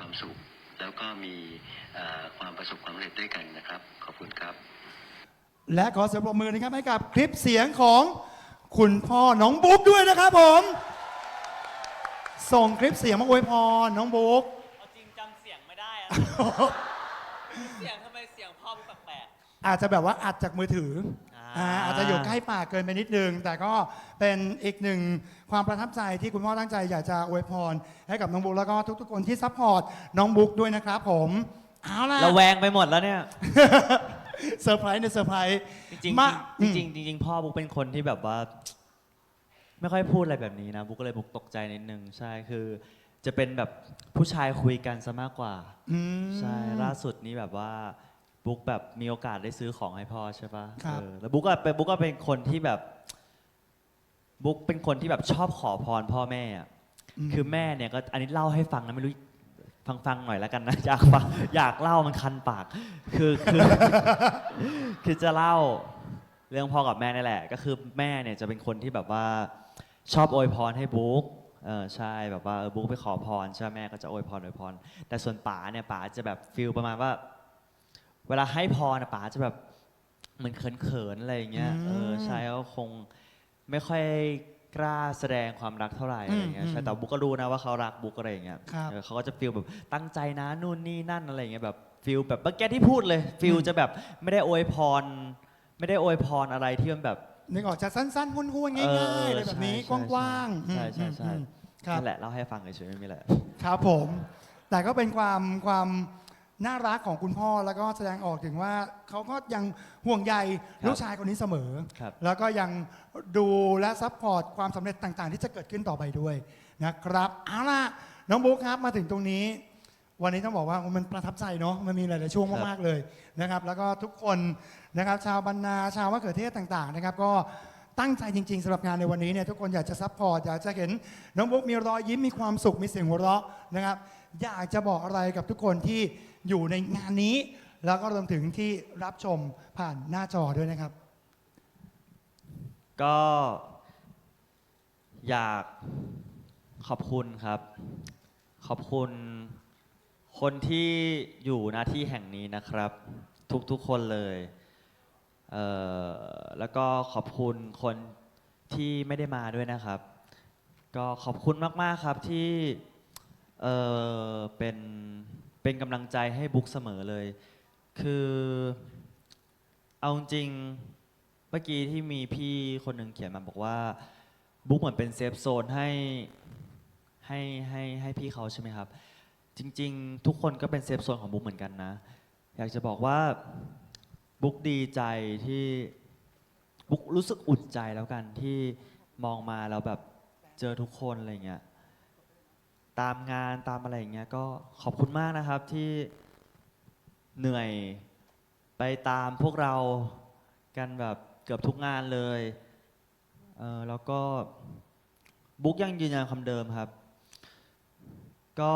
ความสุข แล้วก็มีเอ่อความประสบความสำเร็จด้วยกันนะครับ ขอบคุณครับ และขอเสียงปรบมือนะครับให้กับคลิปเสียงของคุณพ่อน้องบุ๊กด้วยนะครับผม ส่งคลิปเสียงมาอวยพรน้องบุ๊กเอาจริงจำเสียงไม่ได้อะเสียงทำไมเสียงพ่อมันแปลกอาจจะแบบว่าอัดจากมือถือ อาอ่าอาจจะอยู่ใกล้ปากเกินไปนิดนึง แต่ก็เป็นอีกหนึ่งความประทับใจที่คุณพ่อตั้งใจอยากจะอวยพร ให้กับน้องบุ๊กแล้วก็ทุกๆคนที่ซัพพอร์ตน้องบุ๊กด้วยนะครับผม เอาล่ะๆระแวงไปหมดแล้วเนี่ย เซอร์ไพรส์ในเซอร์ไพรส์จริงมาๆจริงๆจริงๆพ่อบุ๊กเป็นคนที่แบบว่า ไม่ค่อยพูดอะไรแบบนี้นะบุ๊กก็เลยบุ๊กตกใจนิดนึงใช่คือ จะเป็นแบบผู้ชายคุยกันซะมากกว่า อืม ใช่ล่าสุดนี้แบบว่า บุ๊กแบบมีโอกาสได้ซื้อของให้พ่อใช่ปะครับ เออแล้วบุ๊กก็เป็นบุ๊กก็เป็นคนที่แบบ บุ๊กเป็นคนที่แบบชอบขอพรพ่อแม่อะมคือแม่เนี่ยก็อันนี้เล่าให้ฟังนะไม่รู้ฟังฟังหน่อยแล้วกันนะ อยากฟังอยากเล่ามันคันปาก คือคือ คือจะเล่าเรื่องพ่อกับแม่นี่แหละ ก็คือแม่เนี่ยจะเป็นคนที่แบบว่า ชอบอวยพรให้บุ๊กเออใช่แบบว่าเออบุ๊กไปขอพรใช่ไหมแม่ก็จะอวยพรอวยพร แต่ส่วนป๋าเนี่ยป๋าจะแบบฟิลประมาณว่า เวลาให้พรนะป๋าจะแบบเหมือนเขินๆอะไรอย่างเงี้ยอืมเออใช่ก็คงไม่ค่อยกล้าแสดงความรักเท่าไหร่อะไรอย่างเงี้ยอืมใช่แต่บุ๊กก็รู้นะว่าเขารักบุ๊กอะไรอย่างเงี้ยครับเออเขาก็จะฟิลแบบตั้งใจนะนู่นนี่นั่นอะไรอย่างเงี้ยแบบฟิลแบบเมื่อกี้ที่พูดเลยฟิลจะแบบไม่ได้อวยพร ไม่ได้อวยพรอะไรที่มันแบบ นึกออกจะสั้นๆหุ้นๆง่ายๆอะไรแบบนี้ใช่กว้างๆใช่ใช่ใช่อืมครับนั่นแหละเล่าให้ฟังเฉยๆไม่มีอะไรครับผม แต่ก็เป็นความความ น่ารักของคุณพ่อแล้วก็แสดงออกถึงว่าเขาก็ยังห่วงใยครับลูกชายคนนี้เสมอ ครับ แล้วก็ยังดูและซัพพอร์ตความสำเร็จต่าง ๆ ที่จะเกิดขึ้นต่อไปด้วยนะครับเอาล่ะน้องบุ๊คครับมาถึงตรงนี้ วันนี้ต้องบอกว่ามันประทับใจเนาะมันมีหลายๆช่วงมากๆเลยนะครับแล้วก็ทุกคนนะครับชาวบรรณาชาวมะเขือเทศต่างๆนะครับก็ตั้งใจจริงๆสำหรับงานในวันนี้เนี่ยทุกคนอยากจะซัพพอร์ตอยากจะเห็นน้องบุ๊กมีรอยยิ้มมีความสุขมีเสียงหัวเราะนะครับอยากจะบอกอะไรกับทุกคนที่ อยู่ในงานนี้ แล้วก็รวมถึงที่รับชมผ่านหน้าจอด้วยนะครับ ก็อยากขอบคุณครับ ขอบคุณ คนที่อยู่หน้าที่แห่งนี้นะครับ ทุกๆคนเลยเอ่อแล้วก็ขอบคุณคนที่ไม่ได้มาด้วยนะครับ ก็ขอบคุณมาก ๆ ครับที่เออเป็น เป็นกำลังใจให้บุ๊กเสมอเลย คือเอาจริงเมื่อกี้ที่มีพี่คนหนึ่งเขียนมาบอกว่า บุ๊กเหมือนเป็นเซฟโซนให้ให้ให้ให้พี่เขาใช่ไหมครับ จริง ๆ ทุกคนก็เป็นเซฟโซนของบุ๊กเหมือนกันนะ อยากจะบอกว่าบุ๊กดีใจที่บุ๊กรู้สึกอุ่นใจแล้วกันที่มองมาแล้วแบบเจอทุกคนอะไรเงี้ย ตามงานตามอะไรอย่างเงี้ยก็ขอบคุณมากนะครับที่เหนื่อยไปตามพวกเรากันแบบเกือบทุกงานเลยเออแล้วก็บุ๊กยังยืนยันคำเดิมครับ ก็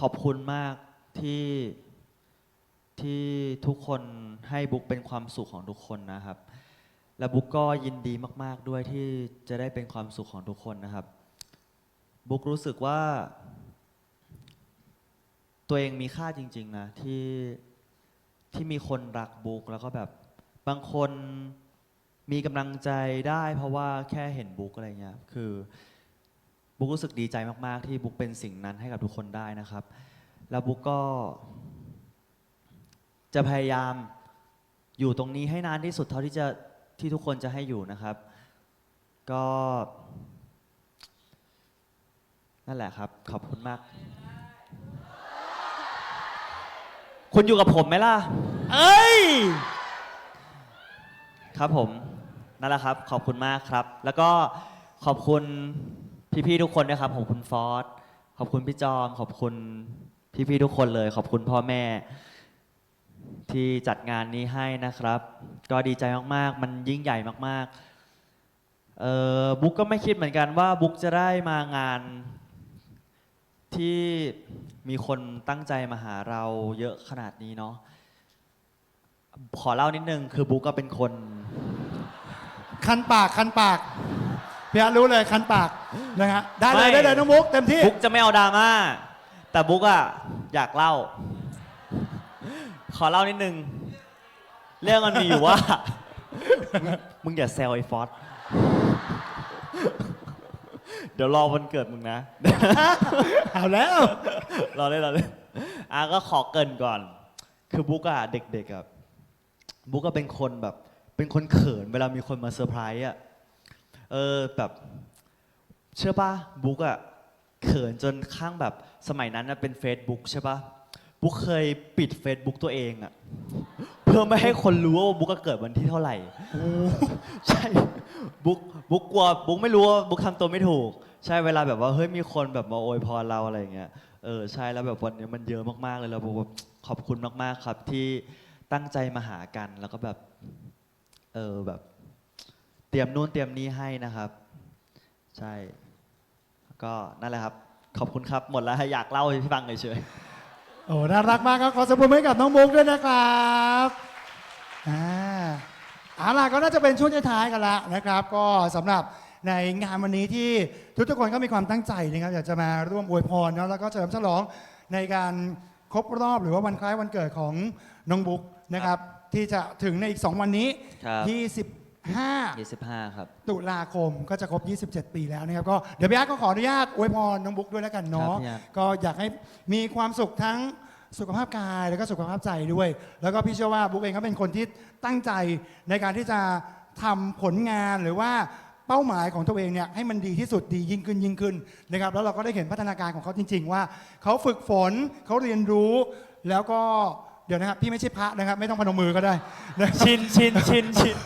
ขอบคุณมากที่ที่ทุกคนให้บุ๊กเป็นความสุขของทุกคนนะครับ และบุ๊กก็ยินดีมาก ๆ ด้วยที่จะได้เป็นความสุขของทุกคนนะครับ บุ๊กรู้สึกว่า ตัวเองมีค่าจริง ๆ นะที่ที่มีคนรักบุ๊กแล้วก็แบบบางคนมีกำลังใจได้ เพราะว่าแค่เห็นบุ๊กอะไรเงี้ยคือบุ๊กรู้สึกดีใจมาก ๆ ที่บุ๊กเป็นสิ่งนั้นให้กับทุกคนได้นะครับ แล้วบุ๊กก็ จะพยายามอยู่ตรงนี้ให้นานที่สุดเท่าที่จะที่ทุกคนจะให้อยู่นะครับ ก็ นั่นแหละครับ ขอบคุณมาก คุณอยู่กับผมไหมล่ะ เอ้ย ครับผม นั่นแหละครับ ขอบคุณมากครับ แล้วก็ขอบคุณพี่ๆทุกคนนะครับ ขอบคุณฟอสขอบคุณพี่จอม ขอบคุณพี่ๆทุกคนเลย ขอบคุณพ่อแม่ ที่จัดงานนี้ให้นะครับ ก็ดีใจมากๆ มันยิ่งใหญ่มากๆ เออบุ๊กก็ไม่คิดเหมือนกันว่าบุ๊กจะได้มางาน ที่มีคนตั้งใจมาหาเราเยอะขนาดนี้เนาะขอเล่านิดนึงคือบุ๊กก็เป็นคน คันปากคันปากพี่อาร์ตรู้เลยคันปากนะฮะได้เลยไม่ได้เลยน้องมุกเต็มที่ บุ๊กจะไม่เอาดราม่าแต่บุ๊กอะอยากเล่า ขอเล่านิดนึง เรื่องมันมีอยู่ว่า มึงมึงอย่าแซวไอ้ฟอส เดี๋ยวรอวันเกิดมึงนะ เอาแล้ว รอเล่นรอเล่นอะก็ขอเกรินก่อน คือบุ๊กอะเด็กๆอะบุ๊กก็เป็นคนแบบ เป็นคนเขินเวลามีคนมาเซอร์ไพรส์อะเออแบบเชื่อป่ะบุ๊กอะเขินจนข้างแบบสมัยนั้นนะเป็น Facebook ใช่ป่ะบุ๊กเคยปิด Facebook ตัวเองอะเพื่อไม่ให้คนรู้ว่าบุ๊กอะเกิดวันที่เท่าไหร่ใช่บุ๊กบุ๊กกลัวบุ๊กไม่รู้ว่าบุ๊กทำตัวไม่ถูก ใช่เวลาแบบว่าเฮ้ยมีคนแบบมาอวยพรเราอะไรอย่างเงี้ยเออใช่แล้วแบบวันนี้มันเยอะมากๆเลยแล้วบุ๊กแบบขอบคุณมากๆครับที่ตั้งใจมาหากันแล้วก็แบบเออแบบ เตรียมนู่นเตรียมนี่ให้นะครับ ใช่ ก็นั่นแหละครับ ขอบคุณครับหมดแล้วอยากเล่าให้พี่ฟังเฉย โอ้น่ารักมากครับขอสมบูรณ์ให้กับน้องมุกด้วยนะครับอ่าเอาล่ะก็น่าจะเป็นช่วงท้ายๆกันละนะครับ ก็สำหรับในงานวันนี้ที่ทุกๆคนก็มีความตั้งใจนะครับอยากจะมาร่วมอวยพรเนอะแล้วก็เฉลิมฉลองในการครบรอบหรือว่าวันคล้ายวันเกิดของน้องบุ๊กนะครับ ที่จะถึงในอีก 2 วันนี้ๆครับ 25 25 ครับ ตุลาคมก็จะครบ 27 ปีแล้วนะครับก็เดี๋ยวพี่อาร์ตก็ขออนุญาตอวยพรน้องบุ๊กด้วยแล้วกันเนาะครับพี่อาร์ต ก็อยากให้มีความสุขทั้งสุขภาพกายแล้วก็สุขภาพใจด้วย แล้วก็พี่เชื่อว่าบุ๊กเองก็เป็นคนที่ตั้งใจในการที่จะทำผลงานหรือว่าเป้าหมายของตัวเองเนี่ยให้มันดีที่สุดดียิ่งขึ้นยิ่งขึ้นนะครับแล้วเราก็ได้เห็นพัฒนาการของเขาจริง ๆ ว่าเขาฝึกฝนเขาเรียนรู้ แล้วก็เดี๋ยวนะครับพี่ไม่ใช่พระนะครับ ไม่ต้องพนมมือก็ได้นะชินชินชินชิน